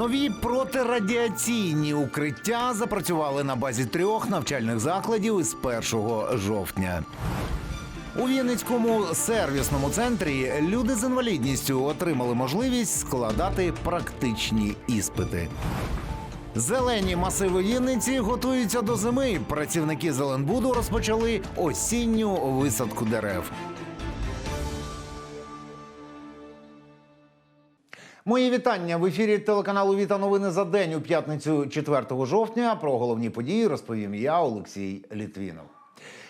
Нові протирадіаційні укриття запрацювали на базі трьох навчальних закладів із 1 жовтня. У Вінницькому сервісному центрі люди з інвалідністю отримали можливість складати практичні іспити. Зелені масиви Вінниці готуються до зими. Працівники Зеленбуду розпочали осінню висадку дерев. Мої вітання в ефірі телеканалу Віта Новини за день у п'ятницю 4 жовтня. Про головні події розповім я, Олексій Літвінов.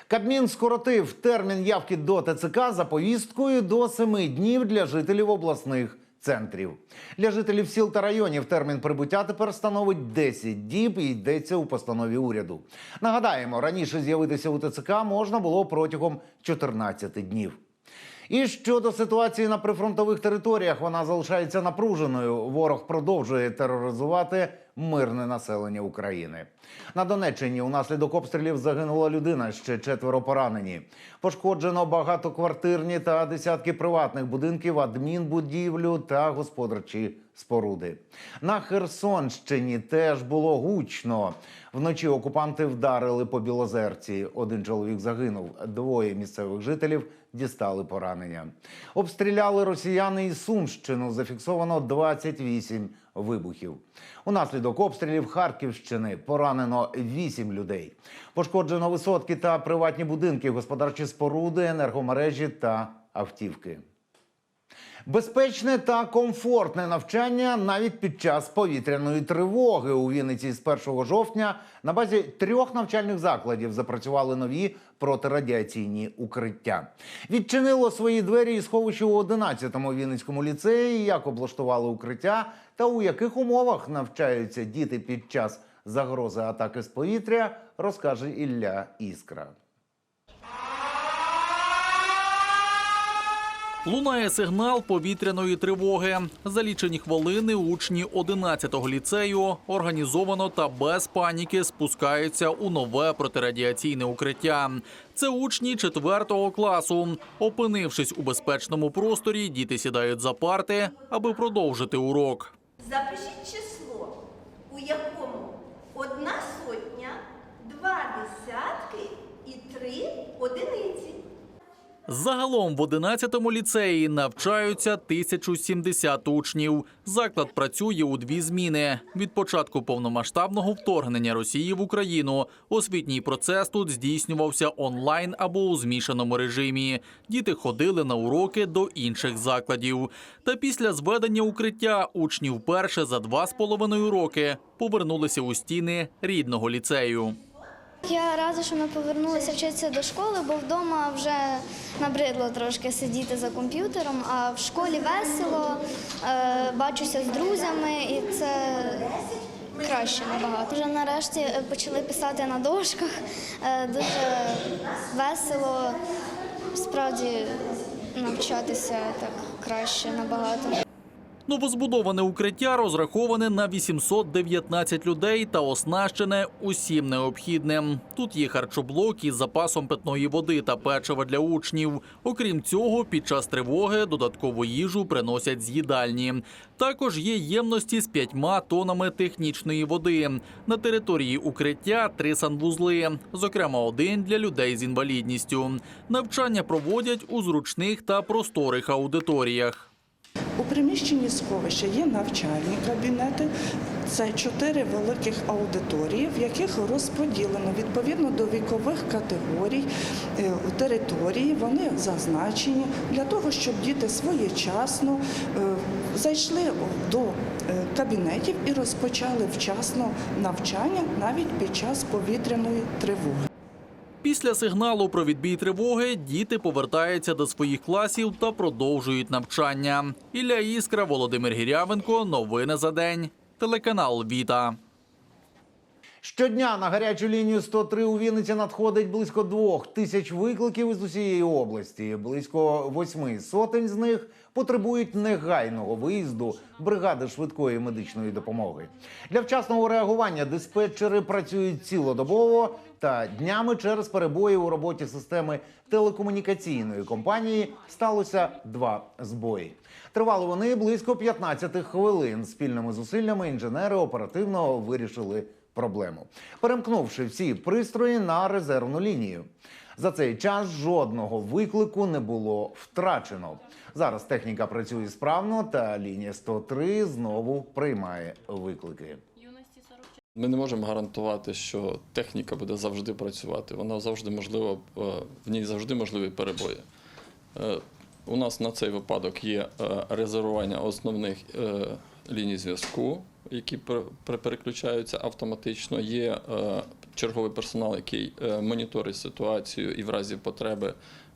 Кабмін скоротив термін явки до ТЦК за повісткою до семи днів для жителів обласних центрів. Для жителів сіл та районів термін прибуття тепер становить 10 діб і йдеться у постанові уряду. Нагадаємо, раніше з'явитися у ТЦК можна було протягом 14 днів. І щодо ситуації на прифронтових територіях, вона залишається напруженою. Ворог продовжує тероризувати мирне населення України. На Донеччині унаслідок обстрілів загинула людина, ще четверо поранені. Пошкоджено багатоквартирні та десятки приватних будинків, адмінбудівлю та господарчі споруди. На Херсонщині теж було гучно. Вночі окупанти вдарили по Білозерці. Один чоловік загинув, двоє місцевих жителів дістали поранення. Обстріляли росіяни і Сумщину. Зафіксовано 28 вибухів. Унаслідок обстрілів Харківщини поранено 8 людей. Пошкоджено висотки та приватні будинки, господарчі споруди, енергомережі та автівки. Безпечне та комфортне навчання навіть під час повітряної тривоги у Вінниці з 1 жовтня на базі трьох навчальних закладів запрацювали нові протирадіаційні укриття. Відчинило свої двері і сховище у 11-му Вінницькому ліцеї. Як облаштували укриття та у яких умовах навчаються діти під час загрози атаки з повітря, розкаже Ілля Іскра. Лунає сигнал повітряної тривоги. За лічені хвилини учні 11-го ліцею організовано та без паніки спускаються у нове протирадіаційне укриття. Це учні 4 класу. Опинившись у безпечному просторі, діти сідають за парти, аби продовжити урок. Запишіть число, у якому одна сотня, два десятки і три одиниці. Загалом в 11-му ліцеї навчаються 1070 учнів. Заклад працює у дві зміни. Від початку повномасштабного вторгнення Росії в Україну освітній процес тут здійснювався онлайн або у змішаному режимі. Діти ходили на уроки до інших закладів. Та після зведення укриття учні вперше за два з половиною роки повернулися у стіни рідного ліцею. Я рада, що ми повернулися вчитися до школи, бо вдома вже набридло трошки сидіти за комп'ютером, а в школі весело, е, бачуся з друзями, і це краще набагато. Вже нарешті е, почали писати на дошках, е, дуже весело, справді навчатися так краще набагато. Новозбудоване укриття розраховане на 819 людей та оснащене усім необхідним. Тут є харчоблок із запасом питної води та печива для учнів. Окрім цього, під час тривоги додаткову їжу приносять з їдальні. Також є ємності з п'ятьма тонами технічної води. На території укриття три санвузли, зокрема один для людей з інвалідністю. Навчання проводять у зручних та просторих аудиторіях. У приміщенні сховища є навчальні кабінети. Це чотири великих аудиторії, в яких розподілено відповідно до вікових категорій е, території. Вони зазначені для того, щоб діти своєчасно е, зайшли до е, кабінетів і розпочали вчасно навчання навіть під час повітряної тривоги. Після сигналу про відбій тривоги діти повертаються до своїх класів та продовжують навчання. Ілля Іскра, Володимир Гірявенко. Новини за день. Телеканал Віта. Щодня на гарячу лінію 103 у Вінниці надходить близько двох тисяч викликів із усієї області. Близько восьми сотень з них потребують негайного виїзду бригади швидкої медичної допомоги. Для вчасного реагування диспетчери працюють цілодобово та днями через перебої у роботі системи телекомунікаційної компанії сталося два збої. Тривали вони близько 15 хвилин. Спільними зусиллями інженери оперативно вирішили проблему, перемкнувши всі пристрої на резервну лінію. За цей час жодного виклику не було втрачено. Зараз техніка працює справно, та лінія 103 знову приймає виклики. Ми не можемо гарантувати, що техніка буде завжди працювати. Вона завжди можлива, е, в ній завжди можливі перебої. Е, У нас на цей випадок є е, резервування основних ліній зв'язку, які пер- пер- переключаються автоматично. Є черговий персонал, який е, моніторить ситуацію і в разі потреби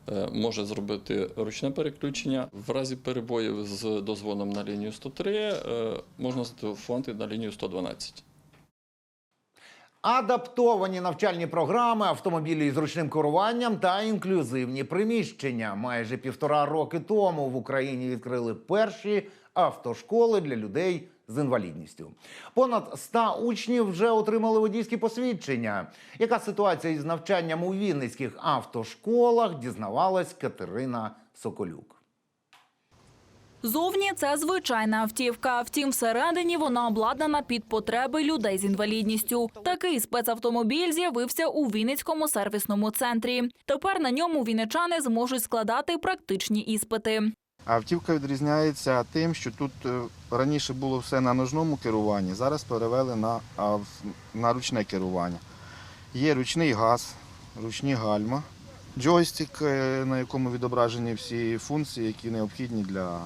е, може зробити ручне переключення. В разі перебоїв з дозвоном на лінію 103 е, можна зателефонувати на лінію 112. Адаптовані навчальні програми, автомобілі з ручним керуванням та інклюзивні приміщення. Майже півтора роки тому в Україні відкрили перші автошколи для людей з інвалідністю. Понад 100 учнів вже отримали водійські посвідчення. Яка ситуація із навчанням у вінницьких автошколах? Дізнавалась Катерина Соколюк. Зовні це звичайна автівка. Втім, всередині вона обладнана під потреби людей з інвалідністю. Такий спецавтомобіль з'явився у Вінницькому сервісному центрі. Тепер на ньому вінничани зможуть складати практичні іспити. Автівка відрізняється тим, що тут е, раніше було все на ножному керуванні, зараз перевели на, на ручне керування. Є ручний газ, ручні гальма, джойстик, е, на якому відображені всі функції, які необхідні для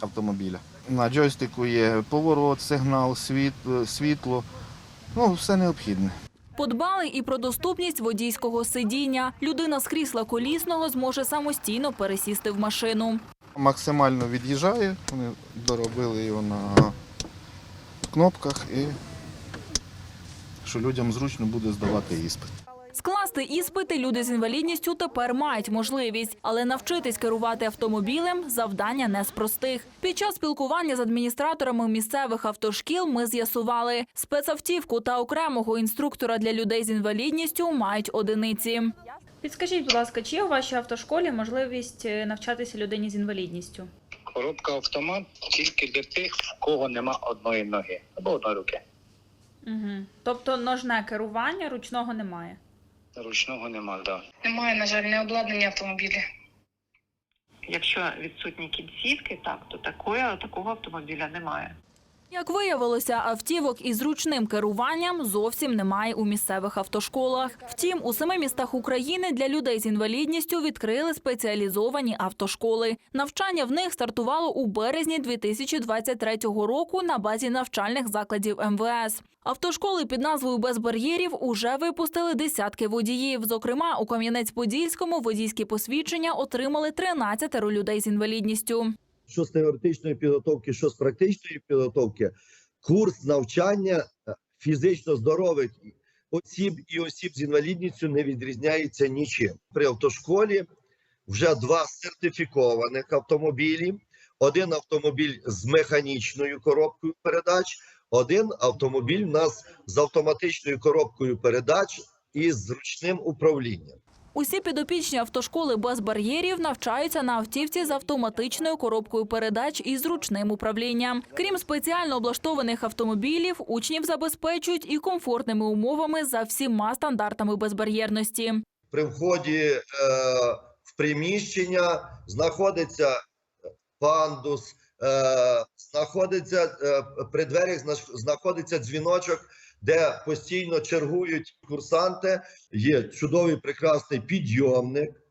автомобіля. На джойстику є поворот, сигнал, світло, ну все необхідне. Подбали і про доступність водійського сидіння. Людина з крісла колісного зможе самостійно пересісти в машину. Максимально від'їжджає, вони доробили його на кнопках і що людям зручно буде здавати іспит. Скласти іспити люди з інвалідністю тепер мають можливість, але навчитись керувати автомобілем завдання не з простих. Під час спілкування з адміністраторами місцевих автошкіл ми з'ясували, спецавтівку та окремого інструктора для людей з інвалідністю мають одиниці. Підскажіть, будь ласка, чи є у вашій автошколі можливість е, навчатися людині з інвалідністю? Коробка автомат тільки для тих, в кого нема одної ноги або одної руки. Угу. Тобто ножне керування ручного немає. Ручного немає, так. Да. Немає, на жаль, не обладнання автомобілі. Якщо відсутні кінцівки, так то такої, такого автомобіля немає. Як виявилося, автівок із ручним керуванням зовсім немає у місцевих автошколах. Втім, у семи містах України для людей з інвалідністю відкрили спеціалізовані автошколи. Навчання в них стартувало у березні 2023 року на базі навчальних закладів МВС. Автошколи під назвою Без бар'єрів уже випустили десятки водіїв. Зокрема, у Кам'янець-Подільському водійські посвідчення отримали 13 людей з інвалідністю. Що з теоретичної підготовки, що з практичної підготовки, курс навчання е, фізично здорових осіб і осіб з інвалідністю не відрізняється нічим. При автошколі вже два сертифікованих автомобілі, один автомобіль з механічною коробкою передач, один автомобіль у нас з автоматичною коробкою передач і з ручним управлінням. Усі підопічні автошколи без бар'єрів навчаються на автівці з автоматичною коробкою передач і зручним управлінням. Крім спеціально облаштованих автомобілів, учнів забезпечують і комфортними умовами за всіма стандартами безбар'єрності. при вході е, в приміщення знаходиться пандус, е, знаходиться е, при дверях зна- знаходиться дзвіночок, де постійно чергують курсанти. Є чудовий прекрасний підйомник,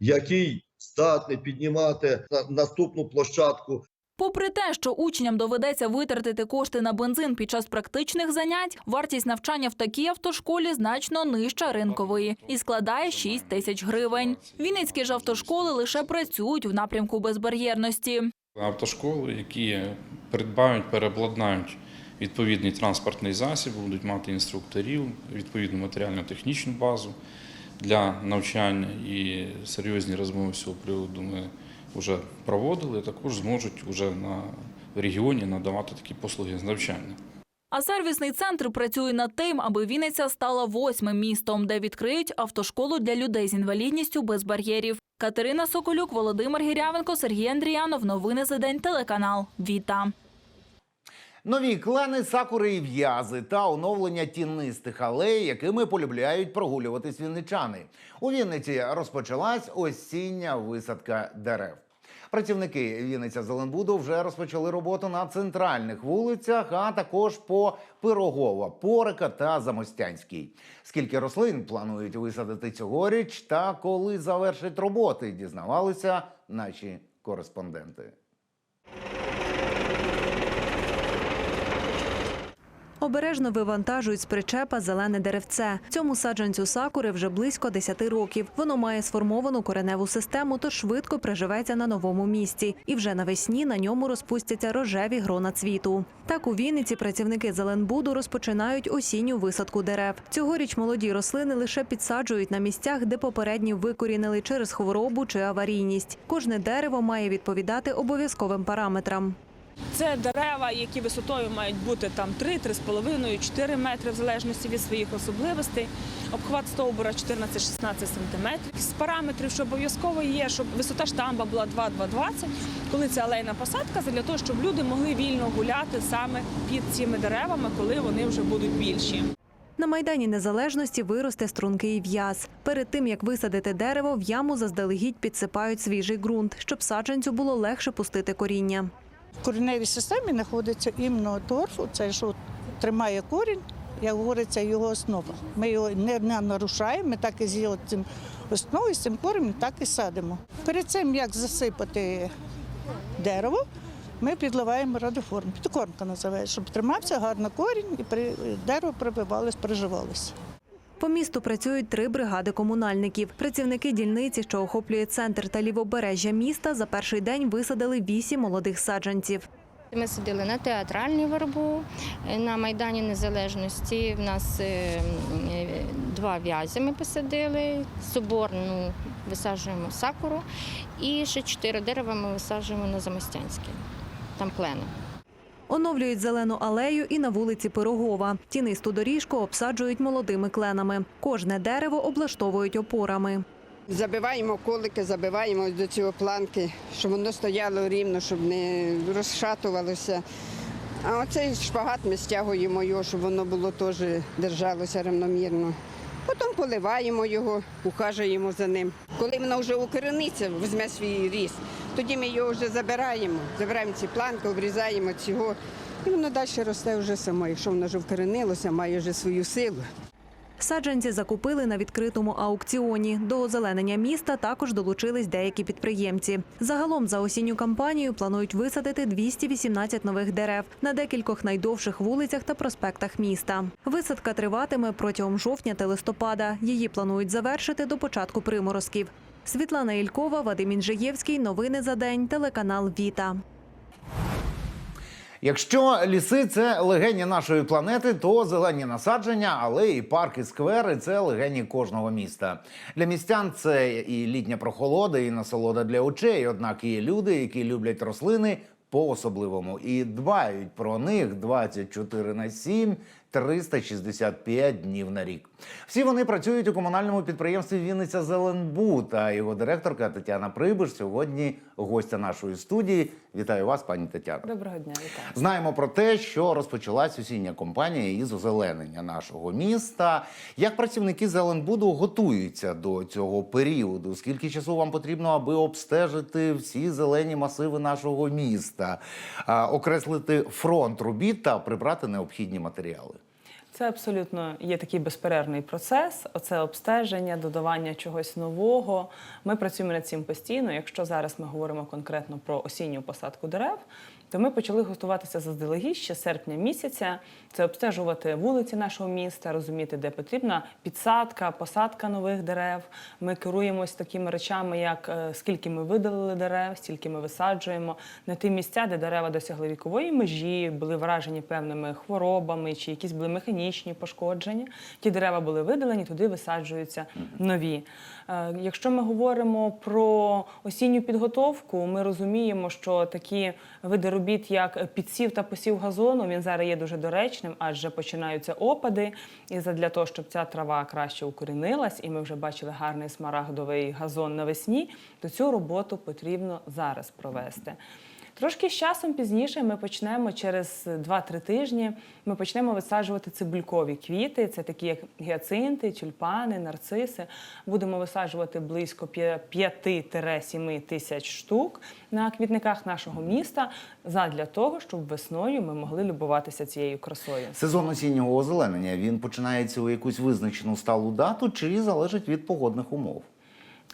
який здатний піднімати на наступну площадку Попри те, що учням доведеться витратити кошти на бензин під час практичних занять, вартість навчання в такій автошколі значно нижча ринкової і складає 6 тисяч гривень. Вінницькі ж автошколи лише працюють в напрямку безбар'єрності. Автошколи, які придбають, переобладнають відповідний транспортний засіб, будуть мати інструкторів, відповідну матеріально-технічну базу для навчання і серйозні розмови з цього приводу ми вже проводили. Також зможуть вже на регіоні надавати такі послуги з навчання. А сервісний центр працює над тим, аби Вінниця стала восьмим містом, де відкриють автошколу для людей з інвалідністю без бар'єрів. Катерина Соколюк, Володимир Гірявенко, Сергій Андріянов. Новини за день. Телеканал Віта. Нові клени, сакури і в'язи та оновлення тінистих алей, якими полюбляють прогулюватись вінничани. У Вінниці розпочалась осіння висадка дерев. Працівники Вінниця Зеленбуду вже розпочали роботу на центральних вулицях, а також по Пирогова, Порика та Замостянській. Скільки рослин планують висадити цьогоріч та коли завершать роботи, дізнавалися наші кореспонденти. Обережно вивантажують з причепа зелене деревце. Цьому саджанцю сакури вже близько 10 років. Воно має сформовану кореневу систему, тож швидко приживеться на новому місці. І вже навесні на ньому розпустяться рожеві грона цвіту. Так у Вінниці працівники Зеленбуду розпочинають осінню висадку дерев. Цьогоріч молоді рослини лише підсаджують на місцях, де попередні викорінили через хворобу чи аварійність. Кожне дерево має відповідати обов'язковим параметрам. Це дерева, які висотою мають бути там 3, 3,5, 4 метри в залежності від своїх особливостей. Обхват стовбура 14-16 сантиметрів. З параметрів, що обов'язково є, щоб висота штамба була 2-2,20, коли це алейна посадка, для того, щоб люди могли вільно гуляти саме під цими деревами, коли вони вже будуть більші. На майдані незалежності виросте стрункий в'яз. Перед тим як висадити дерево, в яму заздалегідь підсипають свіжий ґрунт, щоб саджанцю було легше пустити коріння. Кореневій системі знаходиться іменно торф, це що тримає корінь, як говориться, його основа. Ми його не, не нарушаємо, ми так і з цим основою, з цим коренем так і садимо. Перед цим, як засипати дерево, ми підливаємо радиформ. Підкормка називається, щоб тримався гарно корінь і дерево прибивалось, приживалося. По місту працюють три бригади комунальників. Працівники дільниці, що охоплює центр та лівобережжя міста, за перший день висадили вісім молодих саджанців. Ми сиділи на театральній вербу, е, на Майдані Незалежності. В нас е, е, два в'язі ми посадили, соборну висаджуємо сакуру і ще чотири дерева ми висаджуємо на Замостянській. Там клени. Оновлюють зелену алею і на вулиці Пирогова. Тінисту доріжку обсаджують молодими кленами. Кожне дерево облаштовують опорами. Забиваємо колики, забиваємо до цього планки, щоб воно стояло рівно, щоб не розшатувалося. А оцей шпагат ми стягуємо його, щоб воно було теж держалося рівномірно. Потім поливаємо його, ухажуємо за ним. Коли воно вже укорениться, візьме свій ріст, тоді ми його вже забираємо, забираємо ці планки, обрізаємо цього. І воно далі росте вже само. Якщо воно вже вкоренилося, має вже свою силу. Саджанці закупили на відкритому аукціоні. До озеленення міста також долучились деякі підприємці. Загалом за осінню кампанію планують висадити 218 нових дерев на декількох найдовших вулицях та проспектах міста. Висадка триватиме протягом жовтня та листопада. Її планують завершити до початку приморозків. Світлана Ількова, Вадим Інжиєвський. Новини за день. Телеканал Віта. Якщо ліси це легені нашої планети, то зелені насадження, алеї, парки, сквери це легені кожного міста. Для містян це і літня прохолода, і насолода для очей. Однак є люди, які люблять рослини по-особливому і дбають про них 24 на 7, 365 днів на рік. Всі вони працюють у комунальному підприємстві Вінниця Зеленбуд. А його директорка Тетяна Прибиш сьогодні гостя нашої студії. Вітаю вас, пані Тетяно. Доброго дня, вітаю. Знаємо про те, що розпочалась осіння кампанія із озеленення нашого міста. Як працівники Зеленбуду готуються до цього періоду? Скільки часу вам потрібно, аби обстежити всі зелені масиви нашого міста, окреслити фронт робіт та прибрати необхідні матеріали? Це абсолютно є такий безперервний процес. Оце обстеження, додавання чогось нового. Ми працюємо над цим постійно. Якщо зараз ми говоримо конкретно про осінню посадку дерев, то ми почали готуватися заздалегідь ще серпня місяця. Це обстежувати вулиці нашого міста, розуміти, де потрібна підсадка, посадка нових дерев. Ми керуємось такими речами, як е, скільки ми видалили дерев, стільки ми висаджуємо на ті місця, де дерева досягли вікової межі, були вражені певними хворобами чи якісь були механічні пошкодження. Ті дерева були видалені, туди висаджуються нові. Е, Якщо ми говоримо про осінню підготовку, ми розуміємо, що такі види робіт, як підсів та посів газону, він зараз є дуже доречним, адже починаються опади. І для того, щоб ця трава краще укорінилась, і ми вже бачили гарний смарагдовий газон навесні, то цю роботу потрібно зараз провести. Трошки з часом пізніше ми почнемо через 2-3 тижні. Ми почнемо висаджувати цибулькові квіти. Це такі як гіацинти, тюльпани, нарциси. Будемо висаджувати близько 5-7 тисяч штук на квітниках нашого міста задля того, щоб весною ми могли любуватися цією красою. Сезон осіннього озеленення він починається у якусь визначену сталу дату чи залежить від погодних умов?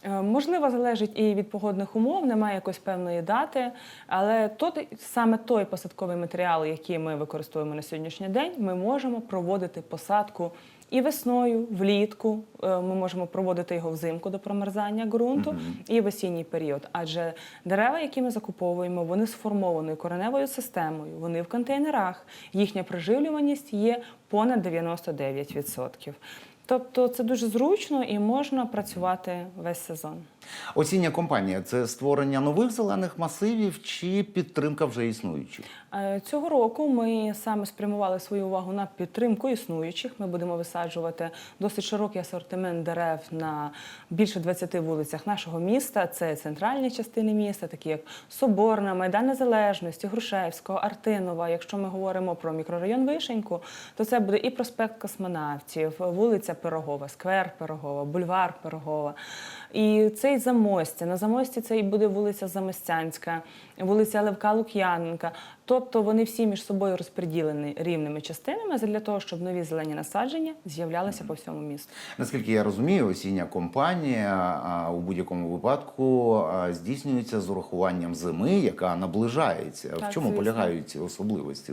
Е, Можливо, залежить і від погодних умов, немає якоїсь певної дати, але тут саме той посадковий матеріал, який ми використовуємо на сьогоднішній день, ми можемо проводити посадку і весною, влітку. Е, Ми можемо проводити його взимку до промерзання ґрунту і в осінній період. Адже дерева, які ми закуповуємо, вони сформованою кореневою системою, вони в контейнерах. Їхня приживлюваність є понад 99%. Тобто це дуже зручно і можна працювати весь сезон. Осіння компанія це створення нових зелених масивів чи підтримка вже існуючих? Е, Цього року ми саме спрямували свою увагу на підтримку існуючих. Ми будемо висаджувати досить широкий асортимент дерев на більше 20 вулицях нашого міста. Це центральні частини міста, такі як Соборна, Майдан Незалежності, Грушевського, Артинова. Якщо ми говоримо про мікрорайон Вишеньку, то це буде і проспект космонавтів, вулиця Пирогова, сквер Пирогова, бульвар Пирогова. І цей замостя. На замості це і буде вулиця Замостянська, вулиця Левка Лук'яненка. Тобто вони всі між собою розподілені рівними частинами для того, щоб нові зелені насадження з'являлися по всьому місту. Наскільки я розумію, осіння компанія у будь-якому випадку здійснюється з урахуванням зими, яка наближається. в чому звісно. полягають ці особливості?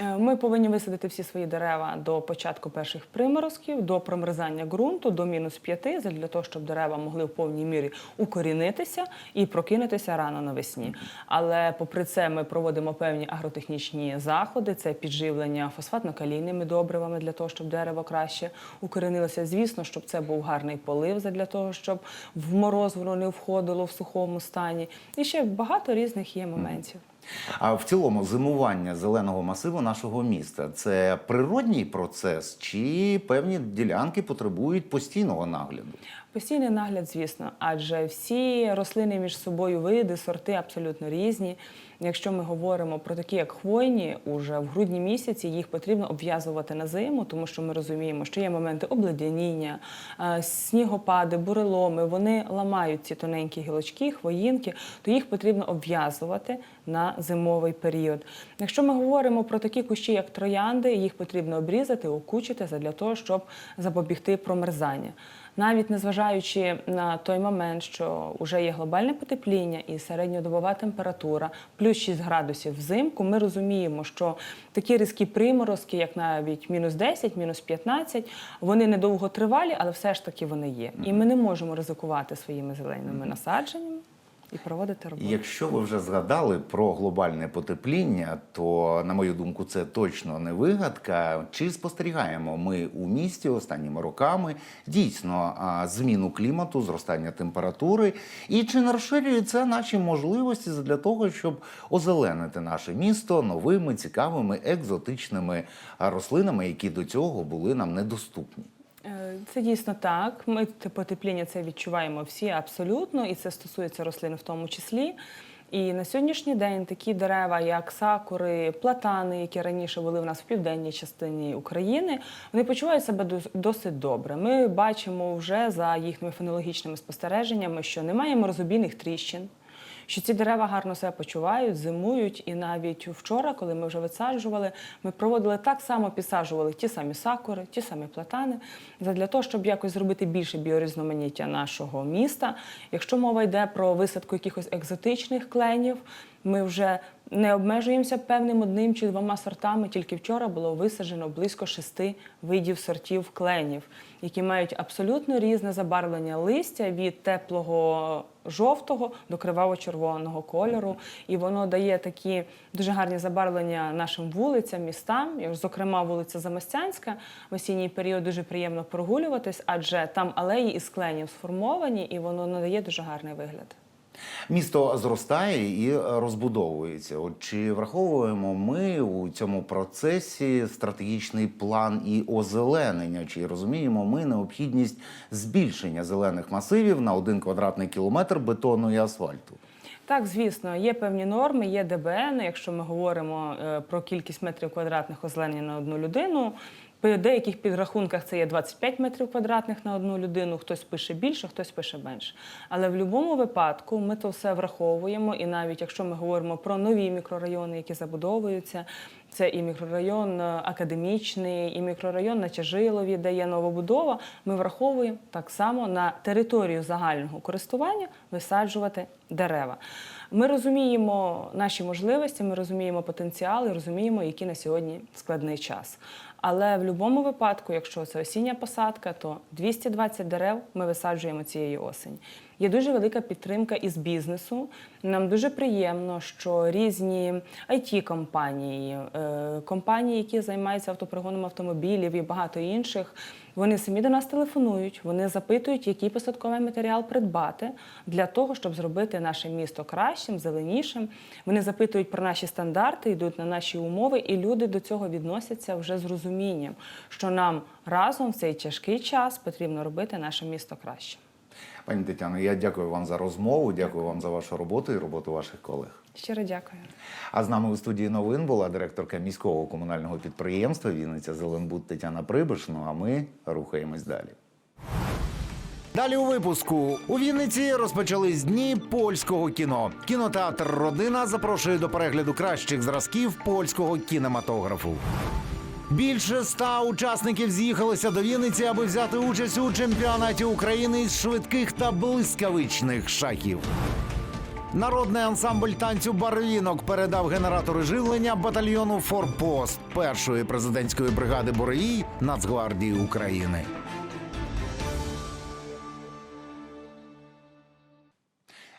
Е, Ми повинні висадити всі свої дерева до початку перших приморозків, до промерзання ґрунту, до мінус п'яти, для того, щоб дерева могли в повній мірі укорінитися і прокинутися рано навесні. Але попри це ми проводимо певні агротехнічні заходи, це підживлення фосфатно-калійними добривами для того, щоб дерево краще укорінилося. Звісно, щоб це був гарний полив для того, щоб в мороз воно не входило в сухому стані. І ще багато різних є моментів. А в цілому зимування зеленого масиву нашого міста це природній процес, чи певні ділянки потребують постійного нагляду? Постійний нагляд, звісно, адже всі рослини між собою види, сорти абсолютно різні. Якщо ми говоримо про такі, як хвойні, уже в грудні місяці їх потрібно обв'язувати на зиму, тому що ми розуміємо, що є моменти обледеніння, е, снігопади, буреломи. Вони ламають ці тоненькі гілочки, хвоїнки, то їх потрібно обв'язувати на зимовий період. Якщо ми говоримо про такі кущі, як троянди, їх потрібно обрізати, окучити для того, щоб запобігти промерзання. Навіть незважаючи на той момент, що вже є глобальне потепління і середньодобова температура, плюс 6 градусів взимку, ми розуміємо, що такі різкі приморозки, як навіть мінус 10, мінус 15, вони недовго тривалі, але все ж таки вони є. І ми не можемо ризикувати своїми зеленими насадженнями і проводити роботу. Якщо ви вже згадали про глобальне потепління, то на мою думку, це точно не вигадка. Чи спостерігаємо ми у місті останніми роками дійсно зміну клімату, зростання температури, і чи не розширює це наші можливості для того, щоб озеленити наше місто новими цікавими екзотичними рослинами, які до цього були нам недоступні? Е, Це дійсно так. Ми те потепління це відчуваємо всі абсолютно, і це стосується рослин в тому числі. І на сьогоднішній день такі дерева, як сакури, платани, які раніше були в нас в південній частині України, вони почувають себе дос- досить добре. Ми бачимо вже за їхніми фенологічними спостереженнями, що немає морозобійних тріщин. Що ці дерева гарно себе почувають, зимують. І навіть вчора, коли ми вже висаджували, ми проводили так само, підсаджували ті самі сакури, ті самі платани, для того, щоб якось зробити більше біорізноманіття нашого міста. Якщо мова йде про висадку якихось екзотичних кленів, ми вже не обмежуємося певним одним чи двома сортами. Тільки вчора було висаджено близько шести видів сортів кленів, які мають абсолютно різне забарвлення листя від теплого жовтого до криваво-червоного кольору. І воно дає такі дуже гарні забарвлення нашим вулицям, містам. Зокрема, вулиця Замостянська в осінній період дуже приємно прогулюватись, адже там алеї із кленів сформовані, і воно надає дуже гарний вигляд. Місто зростає і розбудовується. От чи враховуємо ми у цьому процесі стратегічний план і озеленення? Чи розуміємо ми необхідність збільшення зелених масивів на один квадратний кілометр бетону і асфальту? Так, звісно, є певні норми, є ДБН. Якщо ми говоримо е, про кількість метрів квадратних озеленення на одну людину. По деяких підрахунках це є 25 метрів квадратних на одну людину. Хтось пише більше, хтось пише менше. Але в будь-якому випадку ми то все враховуємо. І навіть якщо ми говоримо про нові мікрорайони, які забудовуються, це і мікрорайон е, академічний, і мікрорайон на Тяжилові, де є новобудова. Ми враховуємо так само на територію загального користування висаджувати дерева. Ми розуміємо наші можливості, ми розуміємо потенціал і розуміємо, який на сьогодні складний час. Але в будь-якому випадку, якщо це осіння посадка, то 220 дерев ми висаджуємо цієї осені. Є дуже велика підтримка із бізнесу. Нам дуже приємно, що різні it компанії е, компанії, які займаються автопригоном автомобілів і багато інших, вони самі до нас телефонують, вони запитують, який посадковий матеріал придбати для того, щоб зробити наше місто кращим, зеленішим. Вони запитують про наші стандарти, йдуть на наші умови, і люди до цього відносяться вже з розумінням, що нам разом в цей тяжкий час потрібно робити наше місто кращим. Пані Тетяно, я дякую вам за розмову, дякую вам за вашу роботу і роботу ваших колег. Щиро дякую. А з нами у студії новин була директорка міського комунального підприємства Вінниця Зеленбуд Тетяна Прибиш. Ну а ми рухаємось далі. Далі у випуску у Вінниці розпочались дні польського кіно. Кінотеатр Родина запрошує до перегляду кращих зразків польського кінематографу. Більше ста учасників з'їхалися до Вінниці, аби взяти участь у чемпіонаті України із швидких та блискавичних шахів. Народний ансамбль танцю Барвінок передав генератори живлення батальйону Форпост першої президентської бригади Боровій Нацгвардії України.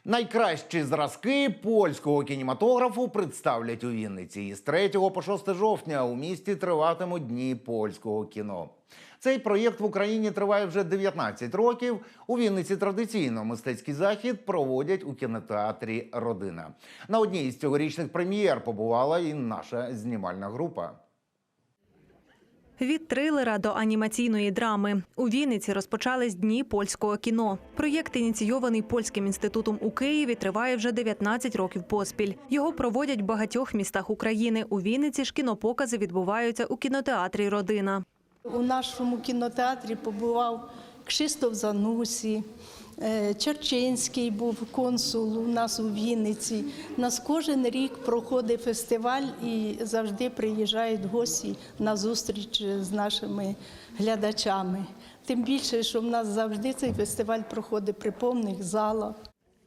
Найкращі зразки польського кінематографу представлять у Вінниці. І з 3 по 6 жовтня у місті триватимуть дні польського кіно. Цей проєкт в Україні триває вже 19 років. У Вінниці традиційно мистецький захід проводять у кінотеатрі Родина. На одній із цьогорічних прем'єр побувала і наша знімальна група. Від трилера до анімаційної драми у Вінниці розпочались дні польського кіно. Проєкт, ініційований польським інститутом у Києві, триває вже 19 років поспіль. Його проводять в багатьох містах України. У Вінниці ж кінопокази відбуваються у кінотеатрі Родина. У нашому кінотеатрі побував Кшистоф Занусі, Черчинський був консул у нас у Вінниці. У нас кожен рік проходить фестиваль і завжди приїжджають гості на зустріч з нашими глядачами. Тим більше, що в нас завжди цей фестиваль проходить при повних залах.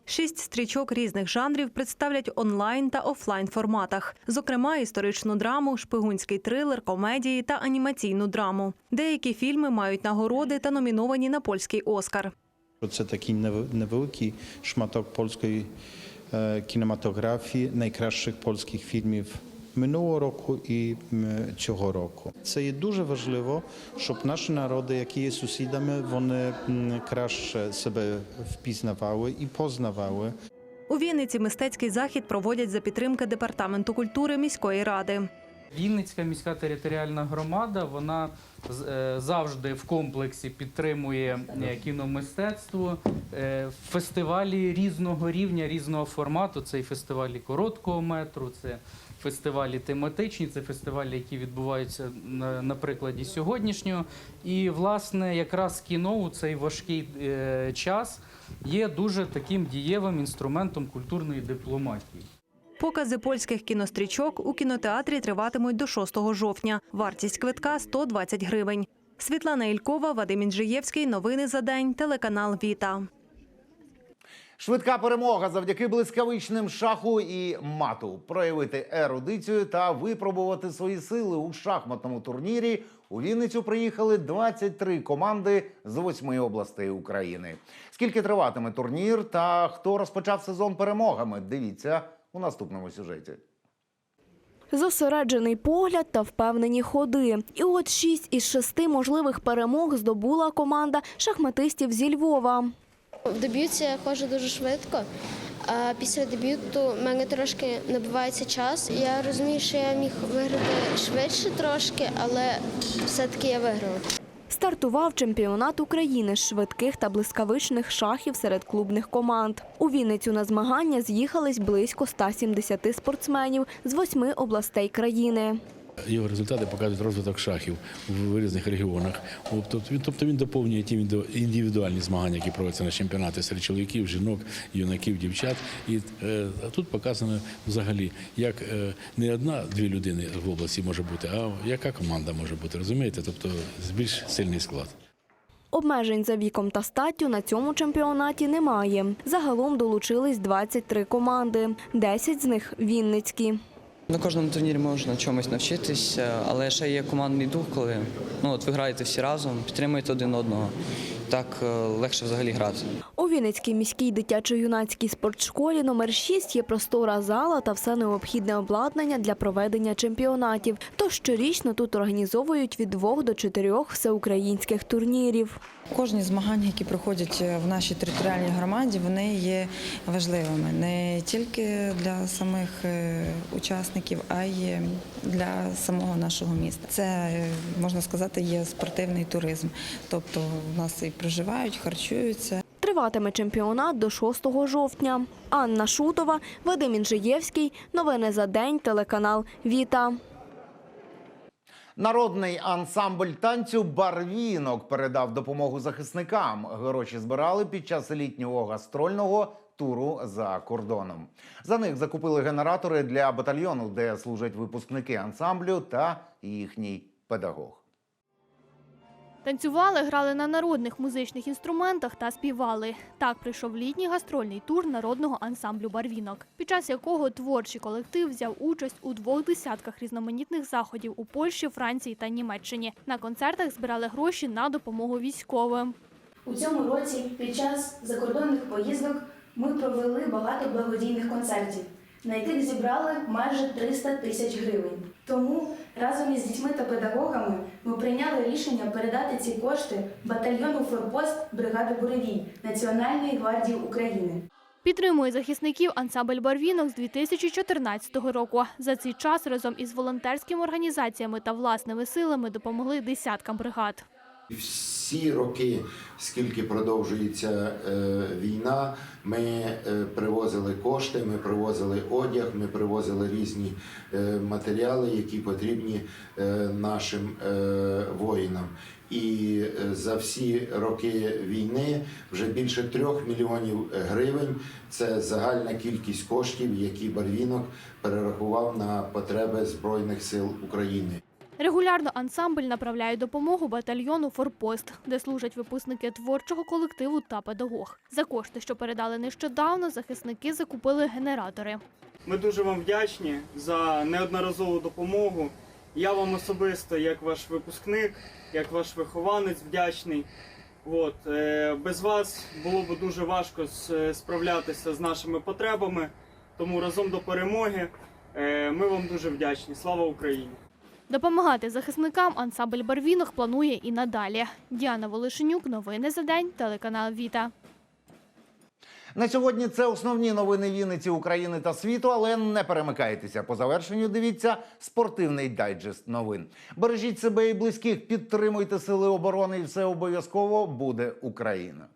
Шість стрічок різних жанрів представлять онлайн та офлайн форматах, зокрема історичну драму, шпигунський трилер, комедії та анімаційну драму. Деякі фільми мають нагороди та номіновані на польський Оскар. Це такий невеликий шматок польської кінематографії, найкращих польських фільмів минулого року і цього року. Це є дуже важливо, щоб наші народи, які є сусідами, вони краще себе впізнавали і познавали. У Вінниці мистецький захід проводять за підтримки департаменту культури міської ради. Вінницька міська територіальна громада вона е, завжди в комплексі підтримує е, кіномистецтво. Е, Фестивалі різного рівня, різного формату. Це і фестивалі короткого метру, це фестивалі тематичні, це фестивалі, які відбуваються на, прикладі сьогоднішнього. І, власне, якраз кіно у цей важкий час є дуже таким дієвим інструментом культурної дипломатії. Покази польських кінострічок у кінотеатрі триватимуть до 6 жовтня. Вартість квитка 120 гривень. Світлана Ількова, Вадим Інжиєвський. Новини за день. Телеканал Віта. Швидка перемога завдяки блискавичним шаху і мату. Проявити ерудицію та випробувати свої сили у шахматному турнірі. У Вінницю приїхали 23 команди з восьми областей України. Скільки триватиме турнір та хто розпочав сезон перемогами? Дивіться у наступному сюжеті. Зосереджений погляд та впевнені ходи. І от шість із шести можливих перемог здобула команда шахматистів зі Львова. В дебюті я ходжу дуже швидко. А після дебюту в мене трошки набивається час. Я розумію, що я міг виграти швидше трошки, але все-таки я виграла. Стартував чемпіонат України з швидких та блискавичних шахів серед клубних команд. У Вінницю на змагання з'їхались близько 170 спортсменів з восьми областей країни. Його результати показують розвиток шахів в різних регіонах. Тобто він, тобто він доповнює ті індивідуальні змагання, які проводяться на чемпіонати серед чоловіків, жінок, юнаків, дівчат. І е, тут показано взагалі, як е, не одна-дві людини в області може бути, а яка команда може бути. Розумієте? Тобто більш сильний склад. Обмежень за віком та статтю на цьому чемпіонаті немає. Загалом долучились 23 команди, 10 з них вінницькі. На кожному турнірі можна чомусь навчитися, але ще є командний дух, коли ну, от ви граєте всі разом, підтримуєте один одного. Так е, легше взагалі грати. У Вінницькій міській дитячо-юнацькій спортшколі номер 6 є простора зала та все необхідне обладнання для проведення чемпіонатів. Тож щорічно тут організовують від двох до чотирьох всеукраїнських турнірів. Кожні змагання, які проходять в нашій територіальній громаді, вони є важливими не тільки для самих е, учасників, а й для самого нашого міста. Це е, можна сказати є спортивний туризм. Тобто в нас і проживають, харчуються. Триватиме чемпіонат до 6 жовтня. Анна Шутова, Вадим Інжиєвський. Новини за день. Телеканал Віта. Народний ансамбль танцю Барвінок передав допомогу захисникам. Гроші збирали під час літнього гастрольного туру за кордоном. За них закупили генератори для батальйону, де служать випускники ансамблю та їхній педагог. Танцювали, грали на народних музичних інструментах та співали. Так прийшов літній гастрольний тур народного ансамблю Барвінок, під час якого творчий колектив взяв участь у двох десятках різноманітних заходів у Польщі, Франції та Німеччині. На концертах збирали гроші на допомогу військовим. У цьому році під час закордонних поїздок ми провели багато благодійних концертів, на яких зібрали майже 300 тисяч гривень. Тому разом із дітьми та педагогами ми прийняли рішення передати ці кошти батальйону Форпост бригади Буревій Національної гвардії України. Підтримує захисників ансамбль Барвінок з 2014 року. За цей час разом із волонтерськими організаціями та власними силами допомогли десяткам бригад. Всі роки, скільки продовжується е, війна, ми е, привозили кошти, ми привозили одяг, ми привозили різні е, матеріали, які потрібні нашим воїнам. І за всі роки війни вже більше трьох мільйонів гривень це загальна кількість коштів, які Барвінок перерахував на потреби Збройних сил України. Регулярно ансамбль направляє допомогу батальйону Форпост, де служать випускники творчого колективу та педагог. За кошти, що передали нещодавно, захисники закупили генератори. Ми дуже вам вдячні за неодноразову допомогу. Я вам особисто, як ваш випускник, як ваш вихованець, вдячний. От, е, без вас було б дуже важко справлятися з нашими потребами. Тому разом до перемоги е, ми вам дуже вдячні. Слава Україні! Допомагати захисникам ансамбль Барвінок планує і надалі. Діана Волошенюк, новини за день, телеканал Віта. На сьогодні це основні новини Вінниці, України та світу. Але не перемикайтеся. По завершенню дивіться спортивний дайджест новин. Бережіть себе і близьких, підтримуйте сили оборони, і все обов'язково буде Україна.